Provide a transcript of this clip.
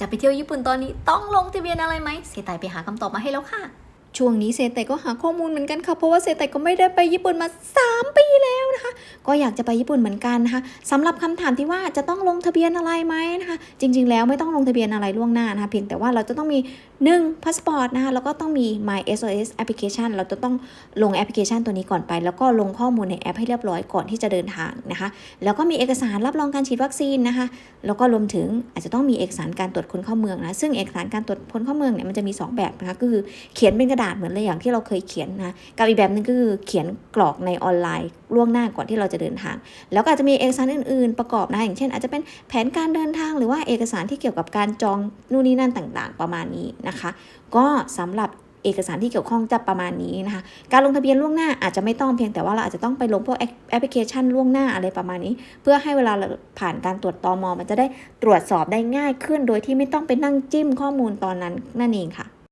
จะไปเที่ยวญี่ปุ่นตอนนี้ต้องลงทะเบียนอะไรไหมเซตไตไปหาคำตอบมาให้แล้วค่ะ ช่วงนี้เซตไตก็หาข้อมูลเหมือนกันค่ะ เพราะว่าเซตไตก็ไม่ได้ไปญี่ปุ่นมา 3 ปีแล้วนะคะ ก็อยากจะไปญี่ปุ่นเหมือนกันนะคะสำหรับคำถามที่ว่าจะต้องลงทะเบียนอะไรไหมนะคะจริง ๆ แล้วไม่ต้องลงทะเบียนอะไรล่วงหน้านะคะเพียงแต่ว่าเราจะต้องมี1พาสปอร์ตนะคะแล้วก็ต้องมี My SOS application เราจะต้องลงแอปพลิเคชันตัวนี้ก่อนไป แล้วก็ลงข้อมูลในแอปให้เรียบร้อยก่อนที่จะเดินทางนะคะแล้วก็มีเอกสารรับรองการฉีดวัคซีนนะคะแล้วก็รวมถึงอาจจะต้องมีเอกสารการตรวจคนเข้าเมืองนะซึ่งเอกสารการตรวจคนเข้าเมืองเนี่ยมันจะมี 2 แบบนะคะก็คือเขียนเป็นกระดาษเหมือนเลยอย่างที่เราเคยเขียนนะกับอีกแบบหนึงก็คือเขียนกรอกในออนไลน์ล่วงหน้าก่อนที่เราจะเดินทาง แล้วก็อาจจะมีเอกสารอื่น ๆ ประกอบนะอย่างเช่น อาจจะเป็นแผนการเดินทางหรือว่าเอกสารที่เกี่ยวกับการจองนู่นนี่นั่นต่างๆ ประมาณนี้นะคะ ก็สำหรับเอกสารที่เกี่ยวข้องจะประมาณนี้นะคะ การลงทะเบียนล่วงหน้าอาจจะไม่ต้องเพียงแต่ว่าเราอาจจะต้องไปลงพวกแอปพลิเคชันล่วงหน้าอะไรประมาณนี้ เพื่อให้เวลาผ่านการตรวจตอมมันจะได้ตรวจสอบได้ง่ายขึ้น โดยที่ไม่ต้องไปนั่งจิ้มข้อมูลตอนนั้นนั่นเองค่ะ